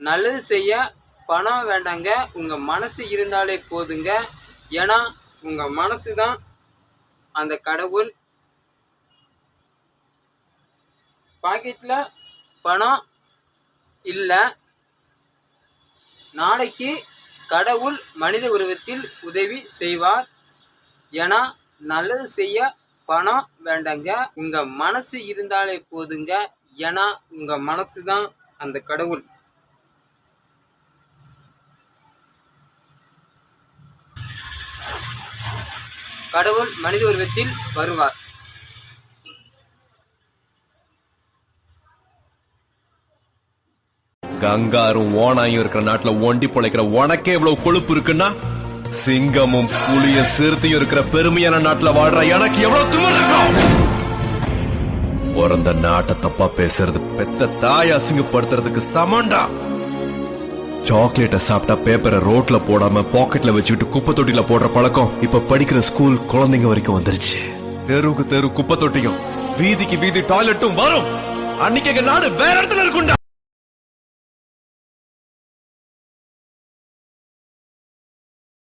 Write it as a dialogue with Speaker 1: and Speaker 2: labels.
Speaker 1: நல்லது செய்ய பணம் வேண்டாங்க. உங்கள் மனசு இருந்தாலே போதுங்க. ஏன்னா உங்கள் மனசு தான் அந்த கடவுள். பாக்கெட்டில் பணம் இல்லை. நாளைக்கு கடவுள் மனித உருவத்தில் உதவி செய்வார். ஏன்னா நல்லது செய்ய பணம் வேண்டாங்க. உங்கள் மனசு இருந்தாலே போதுங்க. ஏன்னா உங்கள் மனசு தான் அந்த கடவுள். கடவுள் மனித உருவத்தில் வருவார்.
Speaker 2: கங்காரும் ஓனாயும் இருக்கிற நாட்டுல ஒண்டி பொழைக்கிற உனக்கே இவ்வளவு கொழுப்பு இருக்குன்னா சிங்கமும் புலியும் சிறுத்தையும் இருக்கிற பெருமையான நாட்டுல வாழ்ற எனக்கு எவ்வளவு திமிரு பிறந்த நாட்டை தப்பா பேசுறது பெத்த தாய் அசிங்கப்படுத்துறதுக்கு சமண்டா சாக்லேட்டை சாப்பிட்டா பேப்பரை ரோட்ல போடாம பாக்கெட்ல வச்சுக்கிட்டு குப்பை தொட்டில போடுற பழக்கம் இப்ப படிக்கிற ஸ்கூல் குழந்தைங்க வரைக்கும் வந்துருச்சு. தெருவுக்கு தெரு குப்பை தொட்டியும் வீதிக்கு வீதி டாய்லெட்டும் வரும். அன்னைக்கு நாடு வேற இடத்துல இருக்கும்டா.